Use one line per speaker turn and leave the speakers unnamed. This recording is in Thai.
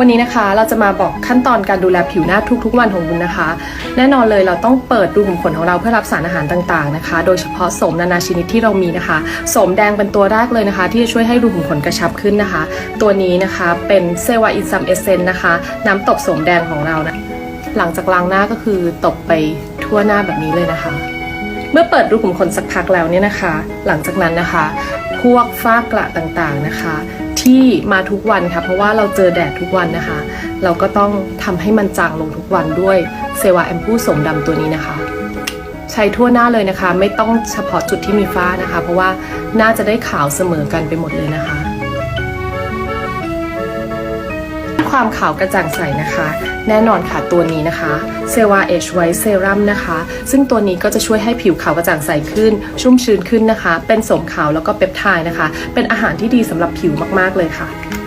วันนี้นะคะเราจะมาบอกขั้นตอนการดูแลผิวหน้าทุกๆ วันของคุณนะคะ แน่นอนเลยเราต้องเปิดรูขุมขนของเราเพื่อรับสารอาหารต่างๆนะคะ โดยเฉพาะสมนานาชนิดที่เรามีนะคะ สมแดงเป็นตัวแรกเลยนะคะ ที่จะช่วยให้รูขุมขนกระชับขึ้นนะคะ ตัวนี้นะคะเป็นเซวาอินซัมเอเซนนะคะ น้ำตบสมแดงของเรานะหลังจากล้างหน้าก็คือตบไปทั่วหน้าแบบนี้เลยนะคะ เมื่อเปิดรูขุมขนสักพักแล้วเนี่ยนะคะ หลังจากนั้นนะคะ พวกฝ้ากระต่างๆนะคะ ที่มาทุกวันค่ะ เพราะว่าเราเจอแดดทุกวันนะคะ เราก็ต้องทำให้มันจางลงทุกวันด้วยเซวาแอมพูสมดำตัวนี้นะคะ ใช้ทั่วหน้าเลยนะคะ ไม่ต้องเฉพาะจุดที่มีฝ้านะคะ เพราะว่าน่าจะได้ขาวเสมอกันไปหมดเลยนะคะ ความขาวกระจ่างใสนะคะ แน่นอนค่ะตัวนี้นะคะเซวาเอชไวท์เซรั่มนะคะ ซึ่งตัวนี้ก็จะช่วยให้ผิวขาวกระจ่างใสขึ้น ชุ่มชื้นขึ้นนะคะ เป็นสมขาวแล้วก็เปปไทด์นะคะ เป็นอาหารที่ดีสำหรับผิวมากๆเลยค่ะ